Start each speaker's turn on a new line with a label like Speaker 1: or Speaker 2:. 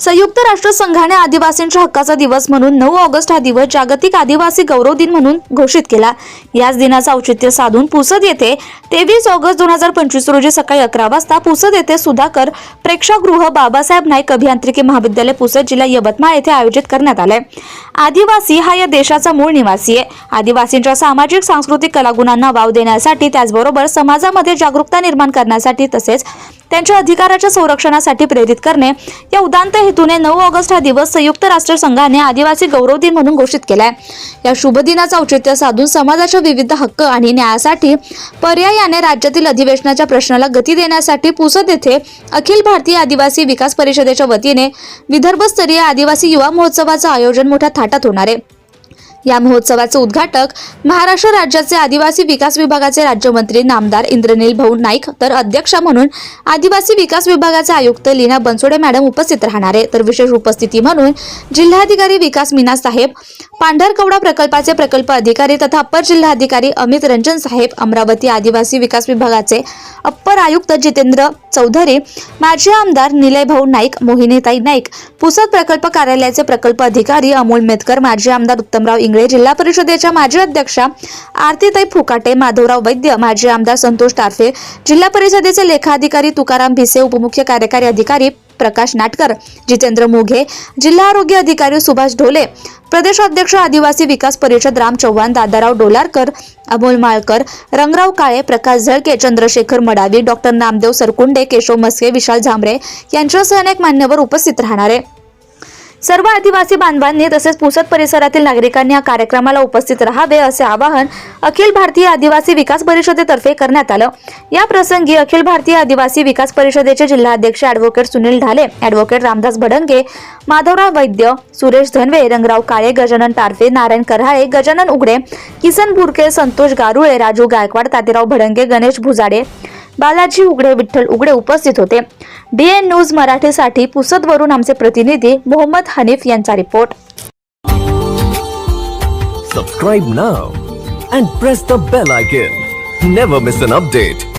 Speaker 1: संयुक्त राष्ट्र संघाने आदिवासींच्या हक्काचा दिवस म्हणून नऊ ऑगस्ट हा दिवस जागतिक आदिवासी गौरव दिन म्हणून घोषित केला. याच दिनाचं औचित्य साधून पुसद येथे तेवीस ऑगस्ट दोन हजार पंचवीस रोजी सकाळी अकरा वाजता पुसद येथे सुधाकर प्रेक्षागृह बाबासाहेब नाईक अभियांत्रिकी महाविद्यालय पुसद जिल्हा यवतमाळ येथे आयोजित करण्यात आलंय. आदिवासी हा या देशाचा मूळ निवासी आहे. आदिवासींच्या सामाजिक सांस्कृतिक कलागुणांना वाव देण्यासाठी त्याचबरोबर समाजामध्ये जागरूकता निर्माण करण्यासाठी तसेच त्यांच्या अधिकाराच्या संरक्षणासाठी प्रेरित करणे. या उदांत हेतूने नऊ ऑगस्ट हा दिवस संयुक्त राष्ट्र संघाने आदिवासी गौरव दिन म्हणून घोषित केलाय. या शुभ दिनाचं औचित्य साधून समाजाच्या विविध हक्क आणि न्यायासाठी पर्यायाने राज्यातील अधिवेशनाच्या प्रश्नाला गती देण्यासाठी पुसद येथे अखिल भारतीय आदिवासी विकास परिषदेच्या वतीने विदर्भस्तरीय आदिवासी युवा महोत्सवाचं आयोजन मोठ्या थाटात होणार आहे. या महोत्सवाचे उद्घाटक महाराष्ट्र राज्याचे आदिवासी विकास विभागाचे राज्यमंत्री नामदार इंद्रनील भाऊ नाईक तर अध्यक्षा म्हणून आदिवासी विकास विभागाचे आयुक्त लीना बनसोडे मॅडम उपस्थित राहणार. आहे तर विशेष उपस्थिती म्हणून जिल्हाधिकारी विकास मीना साहेब पांढरकवडा प्रकल्पाचे प्रकल्प अधिकारी तथा अप्पर जिल्हाधिकारी अमित रंजन साहेब अमरावती आदिवासी विकास विभागाचे अप्पर आयुक्त जितेंद्र चौधरी माजी आमदार निलय भाऊ नाईक मोहिनीताई नाईक पुसद प्रकल्प कार्यालयाचे प्रकल्प अधिकारी अमोल मेतकर माजी आमदार उत्तमराव इंगळे जिल्हा परिषदेच्या माजी अध्यक्षा आरतीताई फुकाटे माधवराव वैद्य माजी आमदार संतोष टारफे जिल्हा परिषदेचे लेखाधिकारी तुकाराम भिसे उपमुख्य कार्यकारी अधिकारी प्रकाश नाटकर जितेंद्र मोघे जिल्हा आरोग्य अधिकारी सुभाष ढोले प्रदेशाध्यक्ष आदिवासी विकास परिषद राम चव्हाण दादाराव डोलारकर अमोल माळकर रंगराव काळे प्रकाश झळके चंद्रशेखर मडावी डॉक्टर नामदेव सरकुंडे केशव मस्के विशाल झांबरे यांच्यासह अनेक मान्यवर उपस्थित राहणार. आहे सर्व आदिवासी बांधवांनी तसेच पुसद परिसरातील नागरिकांनी या कार्यक्रमाला उपस्थित राहावे असे आवाहन अखिल भारतीय आदिवासी विकास परिषदेतर्फे करण्यात आलं. या प्रसंगी अखिल भारतीय आदिवासी विकास परिषदेचे जिल्हाध्यक्ष ॲडव्होकेट सुनील ढाले ॲडव्होकेट रामदास भडंगे माधवराव वैद्य सुरेश धनवे रंगराव काळे गजानन टारफे नारायण कराळे गजानन उघडे किसन बुरके संतोष गारुळे राजू गायकवाड तातेराव भडंगे गणेश भुजाडे बालाजी उघडे विठ्ठल उघडे उपस्थित होते. डीएन न्यूज मराठीसाठी पुसदवरून आमचे प्रतिनिधी मोहम्मद हनीफ यांचा report.
Speaker 2: Subscribe now and press the bell icon never miss an update